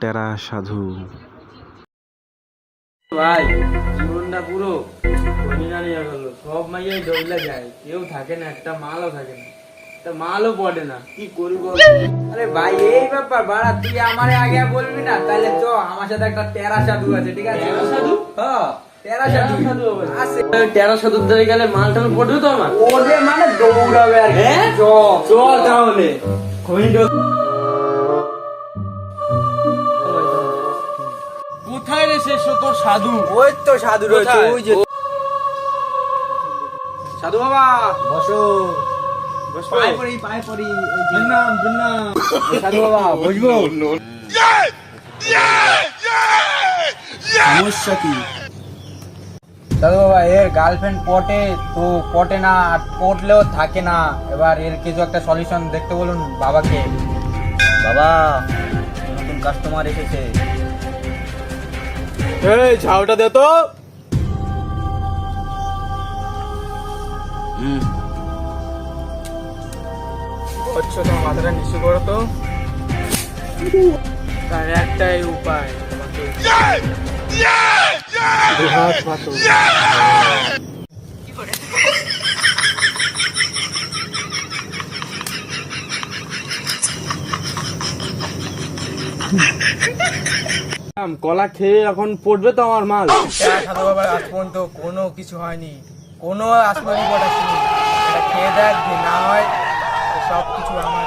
টেরা সাধু। ভাই জীবনটা পুরো সব মাইয়াই ডবলে যায়। কেউ থাকে না একটা মালও থাকে না। একটা মালও পড়ে না। কি করি বল আরে ভাই এই ব্যাপার বাড়া তুই আমারে আগে বলবি না। তাহলে চ আমার সাথে একটা টেরা সাধু আছে ঠিক আছে? টেরা সাধু? হ্যাঁ টেরা সাধু। আছে। তেরো শতক ধরে গেলে মাল টাল পড়বে তো আমার? ওরে মানে দৌড়াবে আর কি। হ্যাঁ? চ। চল তাহলে। কোথায় রে শেষ তোর সাধু? ওই তো সাধু রয়েছে ওই যে সাধু বাবা! বসো। পায়ে পড়ি পায়ে পড়ি এই যে। সাধু বাবা বসবো। সমস্যা কি? দাদু বাবা এর গার্লফ্রেন্ড পটে তো পটে না আর পটলেও থাকে না। এবার এর কিছু একটা সলিউশন দেখতে বলুন বাবাকে। বাবা নতুন কাস্টমার এসেছে। এই ঝাউটা দে তো। হচ্ছে তোমার মাথাটা নিচু করো তো। তার একটাই উপায় তোমাকে কলা খেয়ে এখন পড়বে তো আমার মাল। আজ পর্যন্ত কোনো কিছু হয়নি। কোনো আসমানি শুনি খেয়ে দেখ না হয় সব কিছু আমার